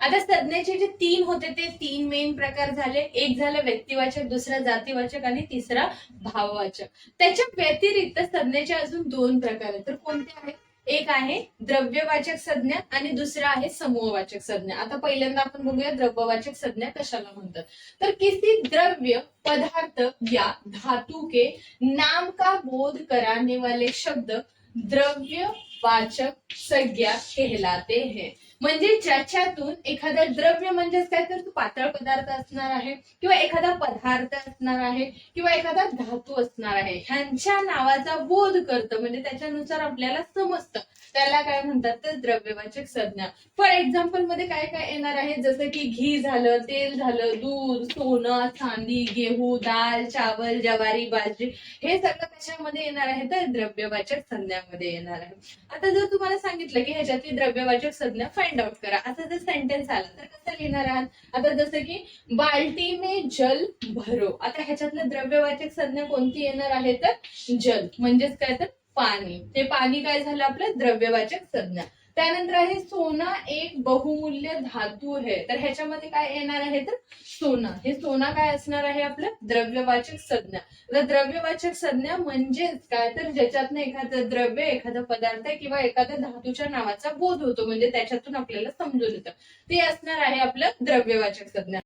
आता संज्ञेचे जे तीन होते ते तीन मेन प्रकार झाले. एक झालं व्यक्तिवाचक दुसरा जातीवाचक आणि तिसरा भाववाचक. त्याच्या व्यतिरिक्त संज्ञेचे अजून दोन प्रकार आहेत. तर कोणते आहेत? एक आहे द्रव्यवाचक संज्ञा आणि दुसरा आहे समूहवाचक संज्ञा. आता पहिल्यांदा आपण बघूया द्रव्यवाचक संज्ञा कशाला म्हणतात. तर किसी द्रव्य पदार्थ या धातु के नाम का बोध कराने वाले शब्द द्रव्य वाचक संज्ञा कहलाते हैं. म्हणजे ज्याच्यातून एखादा द्रव्य म्हणजेच काय तर तो पातळ पदार्थ असणार आहे किंवा एखादा पदार्थ असणार आहे किंवा एखादा धातू असणार आहे. ह्यांच्या नावाचा बोध करतं. म्हणजे त्याच्यानुसार आपल्याला समजतं. त्याला काय म्हणतात तर द्रव्यवाचक संज्ञा. फॉर एक्झाम्पलमध्ये काय काय येणार आहे? जसं की घी झालं तेल झालं दूध सोनं चांदी गेहू दाल चावल ज्वारी बाजरी हे सगळं कशामध्ये येणार आहे? तर द्रव्यवाचक संज्ञामध्ये येणार आहे. आता जर तुम्हाला सांगितलं की ह्याच्यातली द्रव्यवाचक संज्ञा फाइंड आउट करा. आता जर सेंटेन्स आला तर कसं लिहिणार आहात? आता जसं की बाल्टी मे जल भरो. आता ह्याच्यातलं द्रव्यवाचक संज्ञा कोणती येणार आहे? तर जल. म्हणजेच काय तर पाणी. ते पाणी काय झालं आपलं? द्रव्यवाचक संज्ञा. त्यानंतर आहे सोना एक बहुमूल्य धातू आहे. तर ह्याच्यामध्ये काय येणार आहे तर? सोना. हे सोना काय असणार आहे आपलं? द्रव्यवाचक संज्ञा. तर द्रव्यवाचक संज्ञा म्हणजेच काय? तर ज्याच्यातनं एखादं द्रव्य एखादा पदार्थ किंवा एखाद्या धातूच्या नावाचा बोध होतो. म्हणजे त्याच्यातून आपल्याला समजून येतं. ते असणार आहे आपलं द्रव्यवाचक संज्ञा.